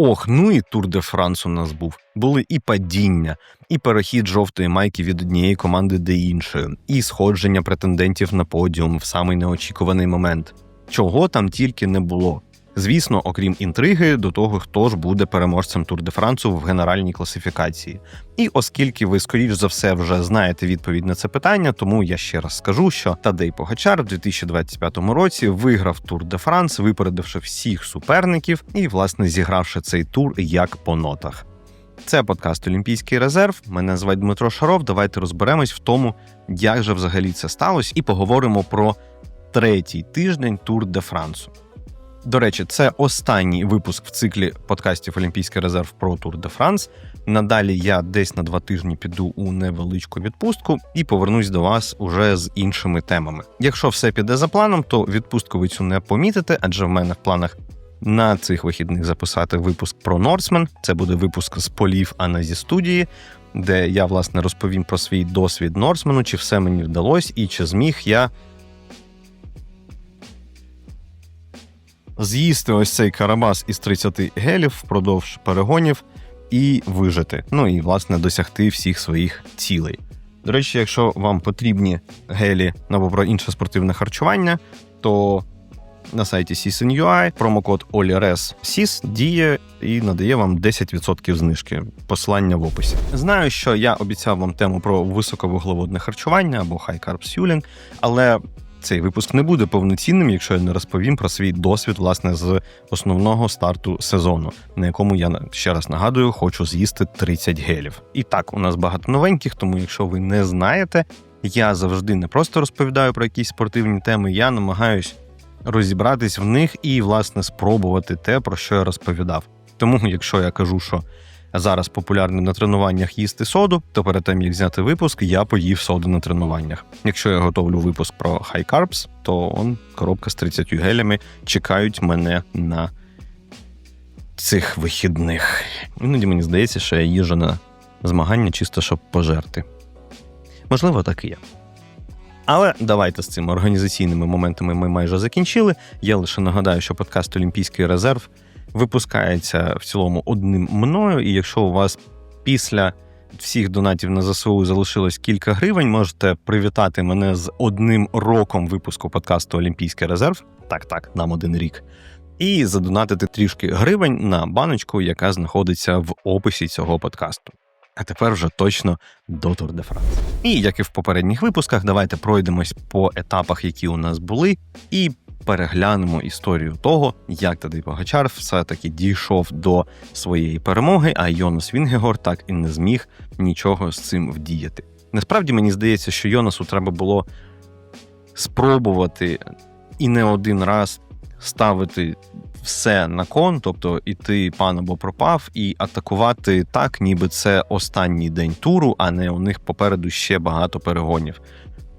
Ох, ну і Тур де Франс у нас був. Були і падіння, і перехід жовтої майки від однієї команди до іншої, і сходження претендентів на подіум в самий неочікуваний момент. Чого там тільки не було. Звісно, окрім інтриги, до того, хто ж буде переможцем Тур де Франсу в генеральній класифікації. І оскільки ви, скоріш за все, вже знаєте відповідь на це питання, тому я ще раз скажу, що Тадей Погачар в 2025 році виграв Тур де Франс, випередивши всіх суперників і, власне, зігравши цей тур як по нотах. Це подкаст Олімпійський резерв. Мене звати Дмитро Шаров. Давайте розберемось в тому, як же взагалі це сталося, і поговоримо про третій тиждень Тур де Франсу. До речі, це останній випуск в циклі подкастів Олімпійський резерв про Тур де Франс. Надалі я десь на два тижні піду у невеличку відпустку і повернусь до вас уже з іншими темами. Якщо все піде за планом, то відпустку ви цю не помітите, адже в мене в планах на цих вихідних записати випуск про Норсмен. Це буде випуск з полів, а не зі студії, де я власне розповім про свій досвід Норсмену, чи все мені вдалося, і чи зміг я. З'їсти ось цей карабас із 30 гелів впродовж перегонів і вижити. Ну і власне досягти всіх своїх цілей. До речі, якщо вам потрібні гелі або про інше спортивне харчування, то на сайті SIS.ui промокод OLIRES діє і надає вам 10% знижки. Посилання в описі. Знаю, що я обіцяв вам тему про високовуглеводне харчування або high carb fueling, але цей випуск не буде повноцінним, якщо я не розповім про свій досвід власне з основного старту сезону, на якому я ще раз нагадую, хочу з'їсти 30 гелів. І так, у нас багато новеньких, тому якщо ви не знаєте, я завжди не просто розповідаю про якісь спортивні теми, я намагаюсь розібратись в них і, власне, спробувати те, про що я розповідав. Тому, якщо я кажу, що зараз популярно на тренуваннях їсти соду, то перед тим як зняти випуск, я поїв соду на тренуваннях. Якщо я готовлю випуск про high carbs, то он коробка з 30 гелями чекають мене на цих вихідних. Іноді мені здається, що я їжу на змагання чисто щоб пожерти. Можливо, так і є. Але давайте з цими організаційними моментами ми майже закінчили. Я лише нагадаю, що подкаст Олімпійський резерв випускається в цілому одним мною. І якщо у вас після всіх донатів на ЗСУ залишилось кілька гривень, можете привітати мене з одним роком випуску подкасту Олімпійський резерв. Так, так, нам один рік. І задонатити трішки гривень на баночку, яка знаходиться в описі цього подкасту. А тепер вже точно до Тур де Франс. І як і в попередніх випусках, давайте пройдемось по етапах, які у нас були, і переглянемо історію того, як Тадей Погачар все-таки дійшов до своєї перемоги, а Йонас Вінгегор так і не зміг нічого з цим вдіяти. Насправді мені здається, що Йонасу треба було спробувати і не один раз ставити все на кон, тобто іти пан або пропав, і атакувати так, ніби це останній день туру, а не у них попереду ще багато перегонів.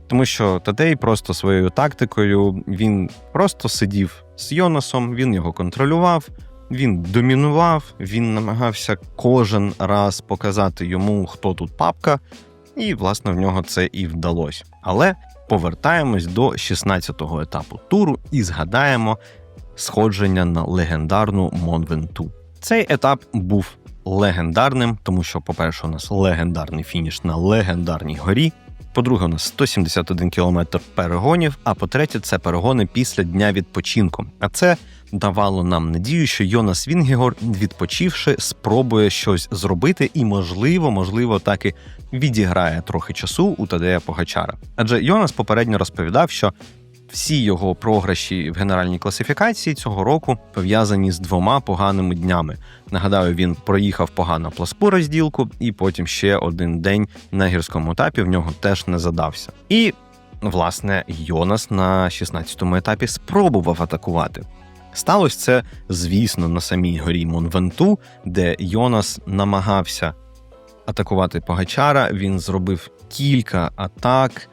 Тому що Тадей просто своєю тактикою він просто сидів з Йонасом, він його контролював, він домінував, він намагався кожен раз показати йому, хто тут папка, і, власне, в нього це і вдалося. Але повертаємось до 16-го етапу туру і згадаємо сходження на легендарну Монвенту. Цей етап був легендарним, тому що, по-перше, у нас легендарний фініш на легендарній горі. По-друге, у нас 171 кілометр перегонів. А по-третє, це перегони після дня відпочинку. А це давало нам надію, що Йонас Вінгігор, відпочивши, спробує щось зробити, і, можливо, можливо, так і відіграє трохи часу у Тадея Погачара. Адже Йонас попередньо розповідав, що всі його програші в генеральній класифікації цього року пов'язані з двома поганими днями. Нагадаю, він проїхав погано пласпу розділку, і потім ще один день на гірському етапі в нього теж не задався. І власне Йонас на 16-му етапі спробував атакувати. Сталося це, звісно, на самій горі Монвенту, де Йонас намагався атакувати Погачара. Він зробив кілька атак.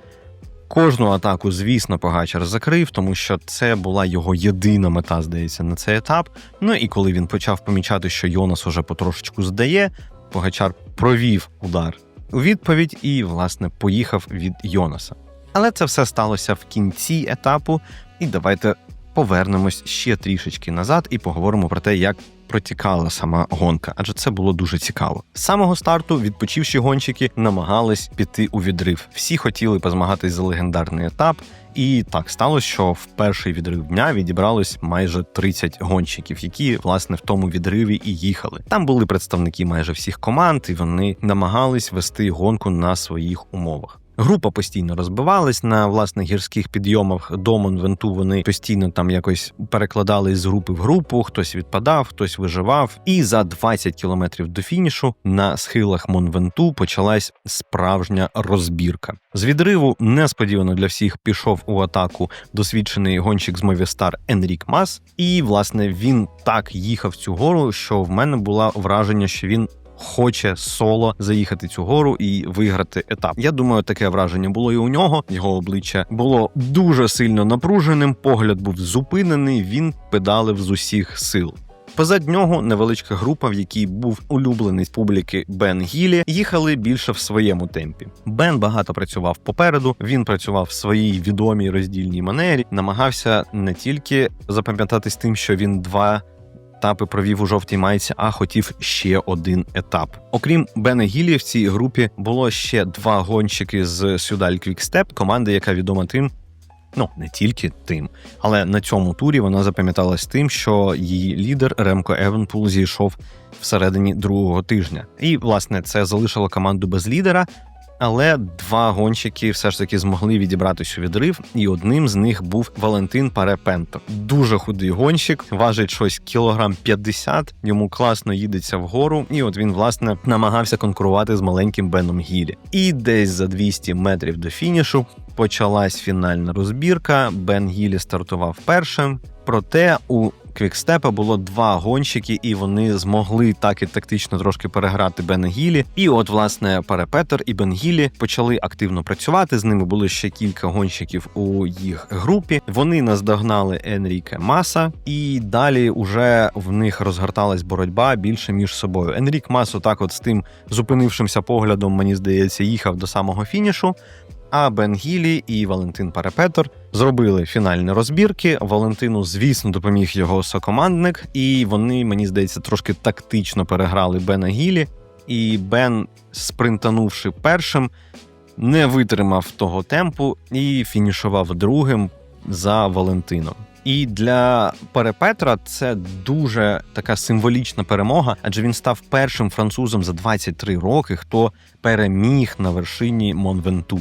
Кожну атаку, звісно, Погачар закрив, тому що це була його єдина мета, здається, на цей етап. Ну і коли він почав помічати, що Йонас уже потрошечку здає, Погачар провів удар у відповідь і, власне, поїхав від Йонаса. Але це все сталося в кінці етапу, і давайте повернемось ще трішечки назад і поговоримо про те, як протікала сама гонка, адже це було дуже цікаво. З самого старту відпочивші гонщики намагались піти у відрив. Всі хотіли позмагатись за легендарний етап. І так сталося, що в перший відрив дня відібралось майже 30 гонщиків, які власне в тому відриві і їхали. Там були представники майже всіх команд, і вони намагались вести гонку на своїх умовах. Група постійно розбивалась на власне гірських підйомах до Монвенту. Вони постійно там якось перекладались з групи в групу. Хтось відпадав, хтось виживав. І за 20 кілометрів до фінішу на схилах Монвенту почалась справжня розбірка. З відриву несподівано для всіх пішов у атаку досвідчений гонщик з Мовістар Енрік Мас. І власне він так їхав цю гору, що в мене було враження, що він хоче соло заїхати цю гору і виграти етап. Я думаю, таке враження було і у нього. Його обличчя було дуже сильно напруженим. Погляд був зупинений. Він педалив з усіх сил. Позад нього невеличка група, в якій був улюблений публіки Бен Гілі, їхали більше в своєму темпі. Бен багато працював попереду. Він працював в своїй відомій роздільній манері, намагався не тільки запам'ятатись тим, що він два етапи провів у жовтій майці, а хотів ще один етап. Окрім Бена Гілі, в цій групі було ще два гонщики з Сюдаль Квікстеп, команди, яка відома тим. Ну, не тільки тим, але на цьому турі вона запам'яталась тим, що її лідер Ремко Евенпул зійшов всередині другого тижня. І, власне, це залишило команду без лідера, але два гонщики все ж таки змогли відібратися у відрив, і одним з них був Валентин Парепенто. Дуже худий гонщик, важить щось кілограм 50, Йому класно їдеться вгору, і от він власне намагався конкурувати з маленьким Беном Гілі. І десь за 200 метрів до фінішу почалась фінальна розбірка. Бен Гілі стартував першим. Проте у Квікстепа було два гонщики, і вони змогли так і тактично трошки переграти Бена Гілі. І от, власне, Перепетер і Бен Гілі почали активно працювати. З ними були ще кілька гонщиків у їх групі. Вони наздогнали Енріке Маса, і далі уже в них розгорталась боротьба більше між собою. Енрік Мас, отак от з тим зупинившимся поглядом, мені здається, їхав до самого фінішу. А Бен Гілі і Валентин Парепетер зробили фінальні розбірки. Валентину, звісно, допоміг його сокомандник, і вони, мені здається, трошки тактично переграли Бена Гілі. І Бен, спринтанувши першим, не витримав того темпу і фінішував другим за Валентином. І для Перепетра це дуже така символічна перемога, адже він став першим французом за 23 роки, хто переміг на вершині Монвенту.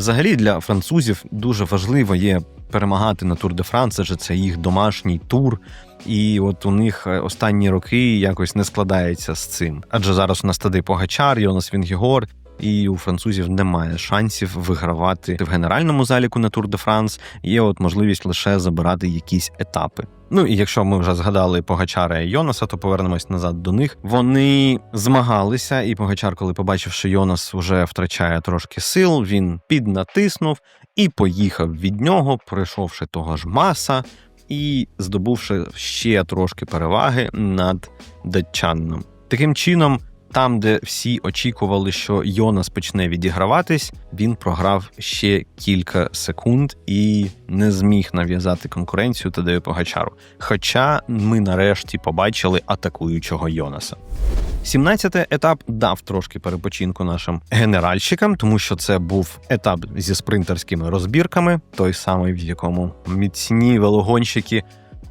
Взагалі для французів дуже важливо є перемагати на Тур де Франс, адже це їх домашній тур. І от у них е, останні роки якось не складається з цим. Адже зараз у нас Тадей Погачар, Йонас Вінгігор, і у французів немає шансів вигравати в генеральному заліку на Тур де Франс. Є от можливість лише забирати якісь етапи. Ну і якщо ми вже згадали Погачара і Йонаса, то повернемось назад до них. Вони змагалися, і Погачар, коли побачив, що Йонас вже втрачає трошки сил, він піднатиснув і поїхав від нього, пройшовши того ж маса. І здобувши ще трошки переваги над датчаном. Таким чином, там, де всі очікували, що Йонас почне відіграватись, він програв ще кілька секунд і не зміг нав'язати конкуренцію Тадею Погачару. Хоча ми нарешті побачили атакуючого Йонаса. 17-й етап дав трошки перепочинку нашим генеральщикам, тому що це був етап зі спринтерськими розбірками, той самий, в якому міцні велогонщики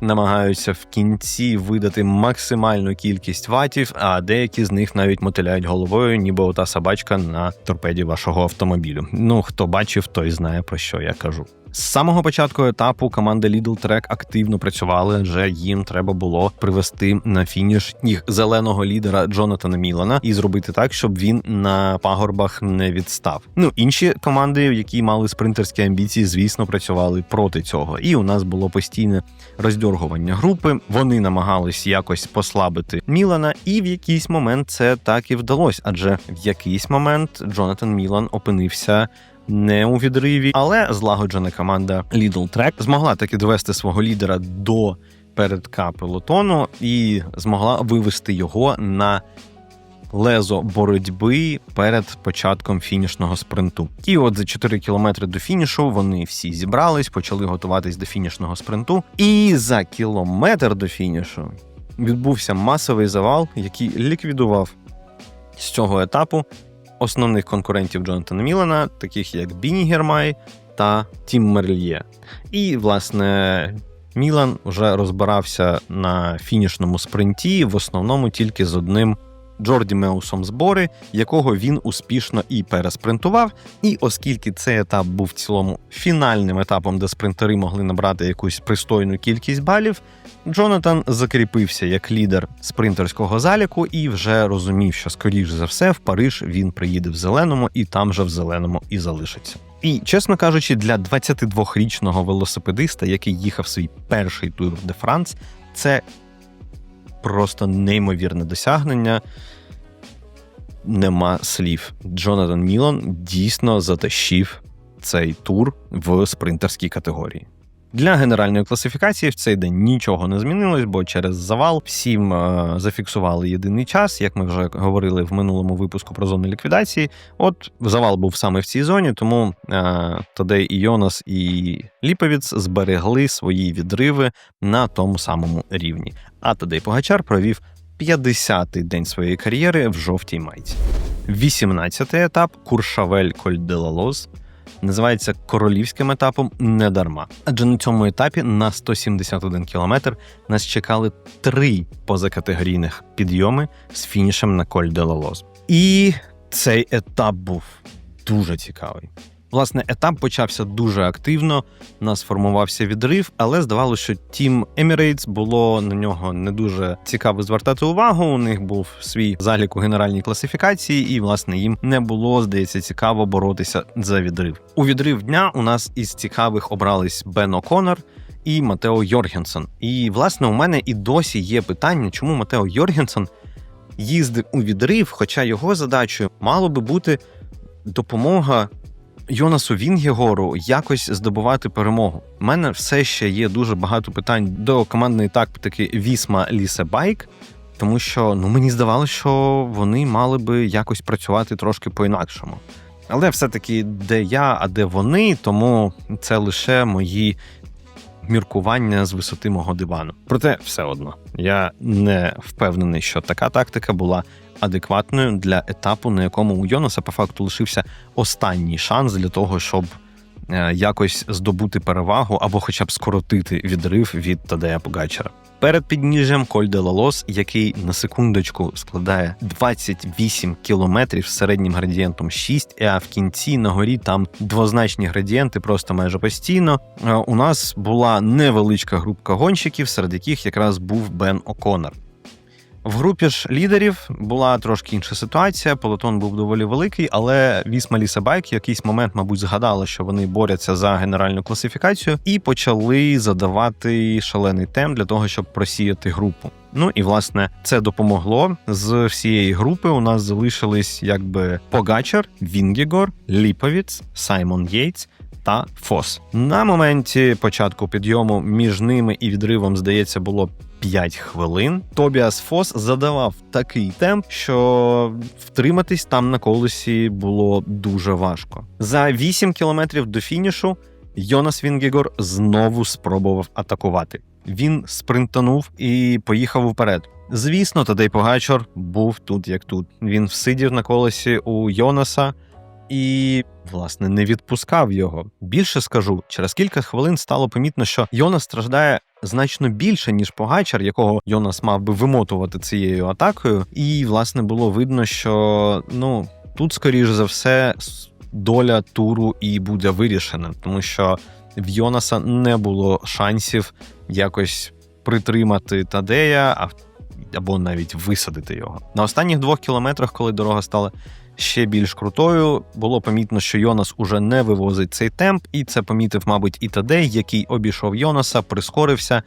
намагаються в кінці видати максимальну кількість ватів, а деякі з них навіть мотиляють головою, ніби ота собачка на торпеді вашого автомобілю. Ну хто бачив, той знає про що я кажу. З самого початку етапу команда Lidl Trek активно працювали, адже їм треба було привести на фініш їх зеленого лідера Джонатана Мілана і зробити так, щоб він на пагорбах не відстав. Ну інші команди, які мали спринтерські амбіції, звісно, працювали проти цього. І у нас було постійне роздьоргування групи. Вони намагались якось послабити Мілана, і в якийсь момент це так і вдалося. Адже в якийсь момент Джонатан Мілан опинився не у відриві, але злагоджена команда Lidl Trek змогла таки довести свого лідера до передка пелотону і змогла вивести його на лезо боротьби перед початком фінішного спринту. І от за 4 кілометри до фінішу вони всі зібрались, почали готуватись до фінішного спринту. І за кілометр до фінішу відбувся масовий завал, який ліквідував з цього етапу основних конкурентів Джонатана Мілана, таких як Біні Гермай та Тім Мерльє. І, власне, Мілан вже розбирався на фінішному спринті, в основному тільки з одним Джорді Меусом збори, якого він успішно і переспринтував. І оскільки цей етап був в цілому фінальним етапом, де спринтери могли набрати якусь пристойну кількість балів, Джонатан закріпився як лідер спринтерського заліку і вже розумів, що скоріш за все в Париж він приїде в зеленому і там же в зеленому і залишиться. І чесно кажучи, для 22-річного велосипедиста, який їхав свій перший тур де Франц, це просто неймовірне досягнення. Нема слів. Джонатан Мілан дійсно затащив цей тур в спринтерській категорії. Для генеральної класифікації в цей день нічого не змінилось, бо через завал всім е, зафіксували єдиний час, як ми вже говорили в минулому випуску про зону ліквідації. От завал був саме в цій зоні, тому е, Тадей і Йонас і Ліповіц зберегли свої відриви на тому самому рівні. А Тадей Погачар провів 50-й день своєї кар'єри в жовтій майці. 18-й етап Куршавель Коль де Лалоз називається королівським етапом не дарма. Адже на цьому етапі на 171 кілометр нас чекали три позакатегорійних підйоми з фінішем на Коль де Лалоз. І цей етап був дуже цікавий. Власне, етап почався дуже активно. У нас формувався відрив, але здавалося, що Тім Emirates було на нього не дуже цікаво звертати увагу. У них був свій залік у генеральній класифікації, і власне їм не було, здається, цікаво боротися за відрив. У відрив дня у нас із цікавих обрались Бен О'Конор і Матео Йоргенсен. І власне у мене і досі є питання, чому Матео Йоргенсен їздив у відрив, хоча його задачею мало би бути допомога. Йонасу Вінгігору якось здобувати перемогу. У мене все ще є дуже багато питань до командної тактики Вісма Лісе Байк, тому що ну мені здавалося, що вони мали би якось працювати трошки по-інакшому. Але все-таки де я, а де вони, тому це лише мої міркування з висоти мого дивану. Проте все одно я не впевнений, що така тактика була адекватною для етапу, на якому у Йонаса по факту лишився останній шанс для того, щоб е, якось здобути перевагу або хоча б скоротити відрив від Тадея Погачара. Перед підніжжям Коль де Лалос, який на секундочку складає 28 кілометрів з середнім градієнтом 6, а в кінці на горі там двозначні градієнти просто майже постійно. Е, У нас була невеличка групка гонщиків, серед яких якраз був Бен О'Конор. В групі ж лідерів була трошки інша ситуація. Пелотон був доволі великий, але Вісма Ліса Байк в якийсь момент, мабуть, згадала, що вони борються за генеральну класифікацію, і почали задавати шалений темп для того, щоб просіяти групу. Ну і власне це допомогло з всієї групи. У нас залишились якби Погачар, Вінгігор, Ліповіц, Саймон Єйтс. Та Фос на моменті початку підйому між ними і відривом, здається, було 5 хвилин. Тобіас Фос задавав такий темп, що втриматись там на колесі було дуже важко. За 8 кілометрів до фінішу Йонас Вінгігор знову спробував атакувати. Він спринтанув і поїхав уперед. Звісно, Тадей Погачор був тут як тут. Він всидів на колесі у Йонаса і, власне, не відпускав його. Більше скажу, через кілька хвилин стало помітно, що Йонас страждає значно більше, ніж Погачар, якого Йонас мав би вимотувати цією атакою. І, власне, було видно, що ну тут, скоріш за все, доля туру і буде вирішена, тому що в Йонаса не було шансів якось притримати Тадея, а або навіть висадити його. На останніх двох кілометрах, коли дорога стала ще більш крутою, було помітно, що Йонас уже не вивозить цей темп, і це помітив, мабуть, і Тадей, який обійшов Йонаса, прискорився.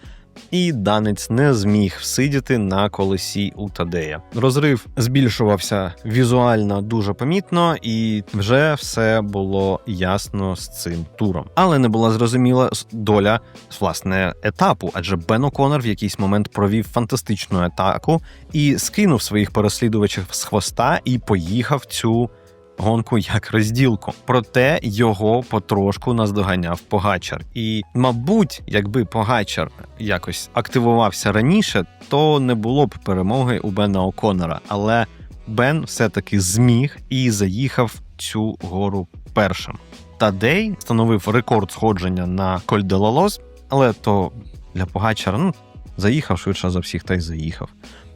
І данець не зміг всидіти на колесі у Тадея. Розрив збільшувався візуально дуже помітно, і вже все було ясно з цим туром. Але не була зрозуміла доля власне етапу, адже Бен О'Конор в якийсь момент провів фантастичну атаку і скинув своїх переслідувачів з хвоста і поїхав цю гонку як розділку. Проте його потрошку наздоганяв Погачар. І, мабуть, якби Погачар якось активувався раніше, то не було б перемоги у Бена О'Коннора. Але Бен все-таки зміг і заїхав цю гору першим. Тадей встановив рекорд сходження на Коль де Лолос, але то для Погачара ну, заїхав швидше за всіх, та й заїхав.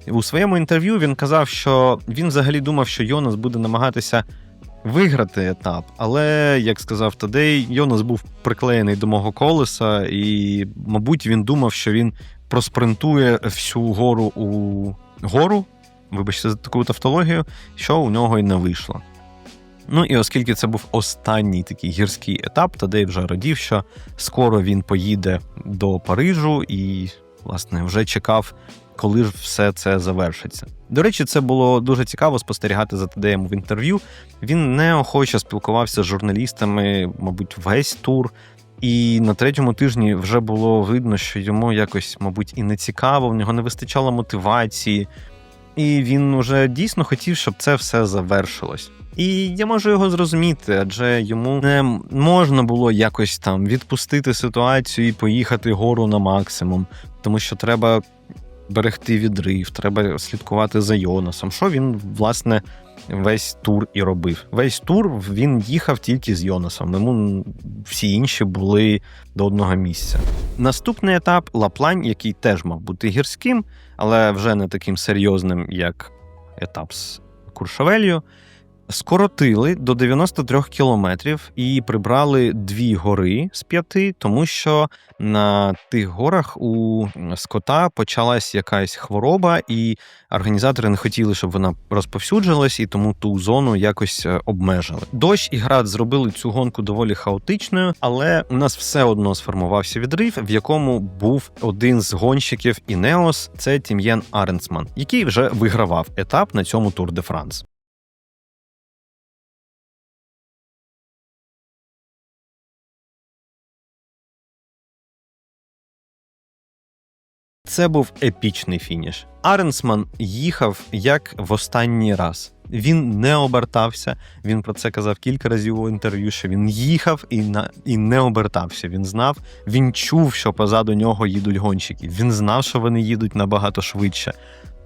У своєму інтерв'ю він казав, що він взагалі думав, що Йонас буде намагатися виграти етап. Але, як сказав Тадей, Йонас був приклеєний до мого колеса, і, мабуть, він думав, що він проспринтує всю гору у гору. Вибачте за таку тавтологію, що у нього й не вийшло. Ну і оскільки це був останній такий гірський етап, Тадей вже радів, що скоро він поїде до Парижу і, власне, вже чекав, коли ж все це завершиться. До речі, це було дуже цікаво спостерігати за Тадеєм в інтерв'ю. Він неохоче спілкувався з журналістами, мабуть, весь тур. І на третьому тижні вже було видно, що йому якось, мабуть, і не цікаво, в нього не вистачало мотивації, і він уже дійсно хотів, щоб це все завершилось. І я можу його зрозуміти, адже йому не можна було якось там відпустити ситуацію і поїхати гору на максимум, тому що треба берегти відрив, треба слідкувати за Йонасом. Що він, власне, весь тур і робив. Весь тур він їхав тільки з Йонасом. Йому всі інші були до одного місця. Наступний етап Лаплань, який теж мав бути гірським, але вже не таким серйозним, як етап з Куршавелью скоротили до 93 кілометрів і прибрали дві гори з п'яти, тому що на тих горах у скота почалась якась хвороба, і організатори не хотіли, щоб вона розповсюджилась, і тому ту зону якось е, обмежили. Дощ і град зробили цю гонку доволі хаотичною, але у нас все одно сформувався відрив, в якому був один з гонщиків Інеос, це Тім'єн Аренсман, який вже вигравав етап на цьому Тур де Франс. Це був епічний фініш. Аренсман їхав як в останній раз. Він не обертався. Він про це казав кілька разів у інтерв'ю. Що він їхав і на і не обертався. Він знав, він чув, що позаду нього їдуть гонщики. Він знав, що вони їдуть набагато швидше.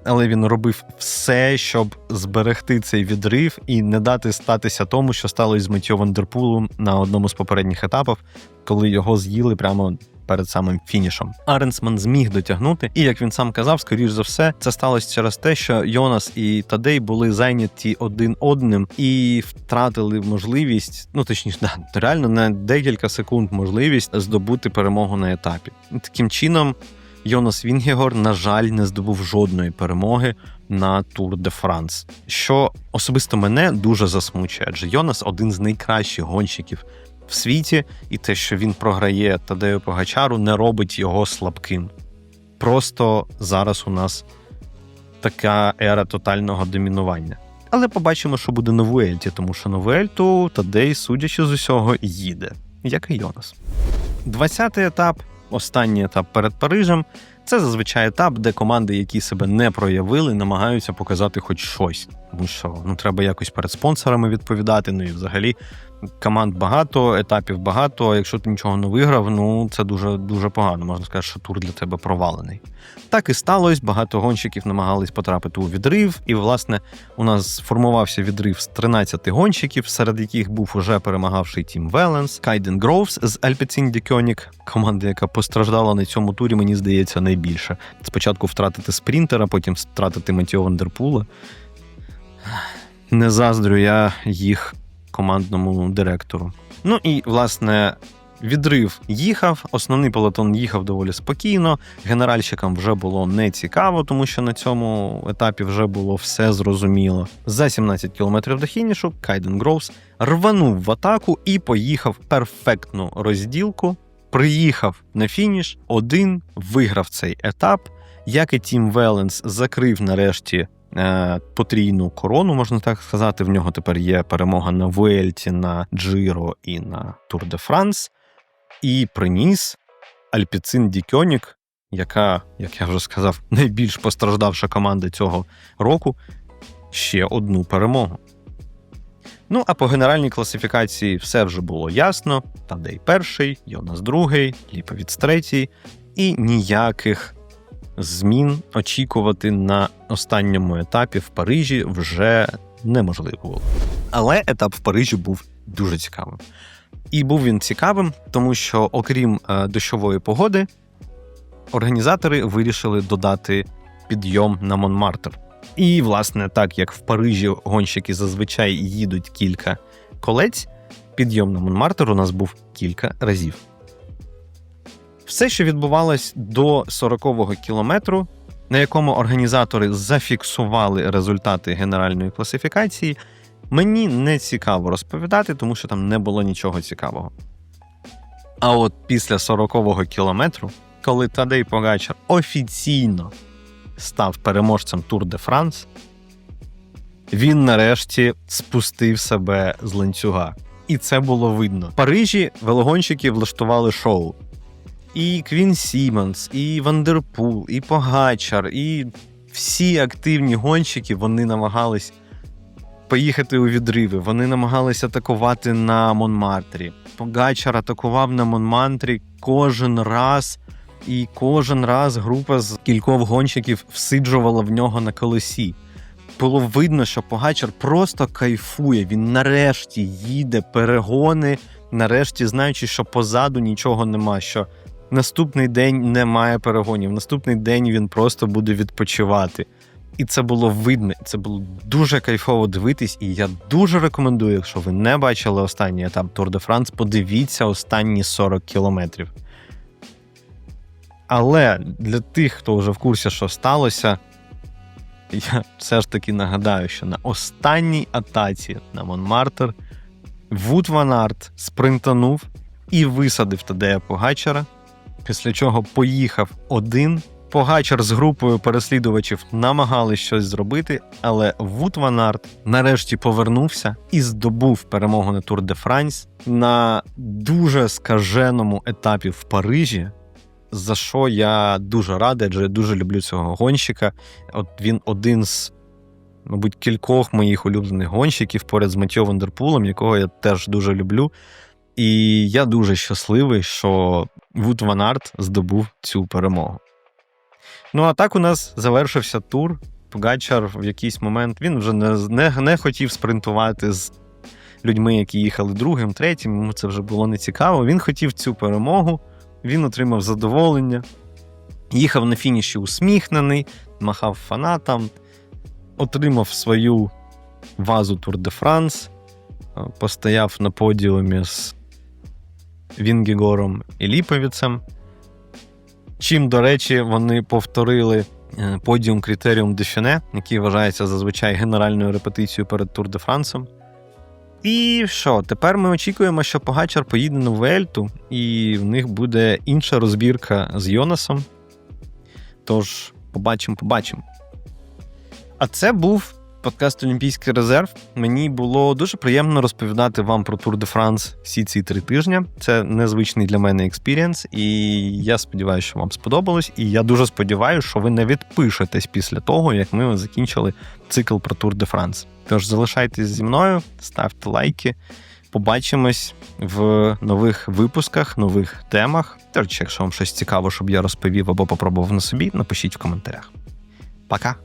Але він робив все, щоб зберегти цей відрив і не дати статися тому, що сталося з Меттьо Вандерпулом на одному з попередніх етапів, коли його з'їли прямо перед самим фінішом. Аренсман зміг дотягнути, і як він сам казав, скоріш за все, це сталося через те, що Йонас і Тадей були зайняті один одним і втратили можливість, ну точніше, да, реально на декілька секунд можливість здобути перемогу на етапі. Таким чином. Йонас Вінгегор, на жаль, не здобув жодної перемоги на Тур де Франс, що особисто мене дуже засмучує, адже Йонас один з найкращих гонщиків в світі, і те, що він програє Тадею Погачару, не робить його слабким. Просто зараз у нас така ера тотального домінування. Але побачимо, що буде на Вуельті, тому що на Вуельту Тадей, судячи з усього, їде, як і Йонас. 20-й етап, останній етап перед Парижем. Це зазвичай етап, де команди, які себе не проявили, намагаються показати хоч щось. Тому що ну треба якось перед спонсорами відповідати. Ну і взагалі команд багато, етапів багато. Якщо ти нічого не виграв, ну це дуже дуже погано. Можна сказати, що тур для тебе провалений. Так і сталося. Багато гонщиків намагались потрапити у відрив, і, власне, у нас сформувався відрив з 13 гонщиків, серед яких був уже перемагавший Тім Веленс, Кайден Гроувс з Альпецін Дікьонік, команда, яка постраждала на цьому турі, мені здається, найбільше. Спочатку втратити спринтера, потім втратити Матіо Вандерпула. Не заздрю я їх командному директору. Ну і власне. Відрив їхав, основний пелотон їхав доволі спокійно. Генеральщикам вже було не цікаво, тому що на цьому етапі вже було все зрозуміло. За 17 кілометрів до фінішу Кайден Гроувс рванув в атаку і поїхав перфектну розділку. Приїхав на фініш, один виграв цей етап. Як і Тім Веленс закрив нарешті потрійну корону, можна так сказати. В нього тепер є перемога на Вуельті, на Джиро і на Тур де Франс. І приніс Альпіцин Дікьонік, яка, як я вже сказав, найбільш постраждавша команда цього року, ще одну перемогу. Ну а по генеральній класифікації все вже було ясно: Тадей перший, Йонас другий, Ліповіц третій, і ніяких змін очікувати на останньому етапі в Парижі вже неможливо було. Але етап в Парижі був дуже цікавим. І був він цікавим, тому що, окрім е, дощової погоди, організатори вирішили додати підйом на Монмартр. І, власне, так як в Парижі гонщики зазвичай їдуть кілька колець, підйом на Монмартр у нас був кілька разів. Все, що відбувалось до 40-го кілометру, на якому організатори зафіксували результати генеральної класифікації, мені не цікаво розповідати, тому що там не було нічого цікавого. А от після 40-го кілометру, коли Тадей Погачар офіційно став переможцем Тур де Франс, він нарешті спустив себе з ланцюга. І це було видно. В Парижі велогонщики влаштували шоу. І Квін Сімонс, і Вандерпул, і Погачар, і всі активні гонщики вони намагались поїхати у відриви. Вони намагались атакувати на Монмартрі. Погачар атакував на Монмартрі кожен раз, і кожен раз група з кількох гонщиків всиджувала в нього на колесі. Було видно, що Погачар просто кайфує. Він нарешті їде перегони, нарешті знаючи, що позаду нічого нема. що Наступний день немає перегонів. Наступний день він просто буде відпочивати. І це було видно, це було дуже кайфово дивитись. І я дуже рекомендую, якщо ви не бачили останній етап Тур де Франс, подивіться останні 40 кілометрів. Але для тих, хто вже в курсі, що сталося, я все ж таки нагадаю, що на останній атаці на Монмартер Вуд Ван Арт спринтанув і висадив Тадея Погачара після чого поїхав один. Погачар з групою переслідувачів намагались щось зробити, але Вуд Ван Арт нарешті повернувся і здобув перемогу на Тур де Франс на дуже скаженому етапі в Парижі. За що я дуже радий, адже я дуже люблю цього гонщика. От він один з, мабуть, кількох моїх улюблених гонщиків поряд з Матьо Вандерпулом, якого я теж дуже люблю. І я дуже щасливий, що Вуд Ван Арт здобув цю перемогу. Ну, а так у нас завершився тур. Погачар в якийсь момент він вже не, не, не хотів спринтувати з людьми, які їхали другим, третім. Йому це вже було нецікаво. Він хотів цю перемогу, він отримав задоволення, їхав на фініші усміхнений, махав фанатам, отримав свою вазу Тур де Франс, постояв на подіумі з Вінгігором і Ліповіцем. Чим, до речі, вони повторили е, подіум Критеріум Дефіне, який вважається зазвичай генеральною репетицією перед Тур де Франсом. І що? Тепер ми очікуємо, що Погачар поїде на Вельту, і в них буде інша розбірка з Йонасом. Тож, побачимо, побачимо. А це був подкаст Олімпійський резерв. Мені було дуже приємно розповідати вам про Тур де Франс всі ці три тижні. Це незвичний для мене експірієнс, і я сподіваюся, що вам сподобалось. І я дуже сподіваюся, що ви не відпишетесь після того, як ми закінчили цикл про Тур де Франс. Тож залишайтесь зі мною, ставте лайки. Побачимось в нових випусках, нових темах. Речі, якщо вам щось цікаво, щоб я розповів або попробував на собі, напишіть в коментарях. Пока!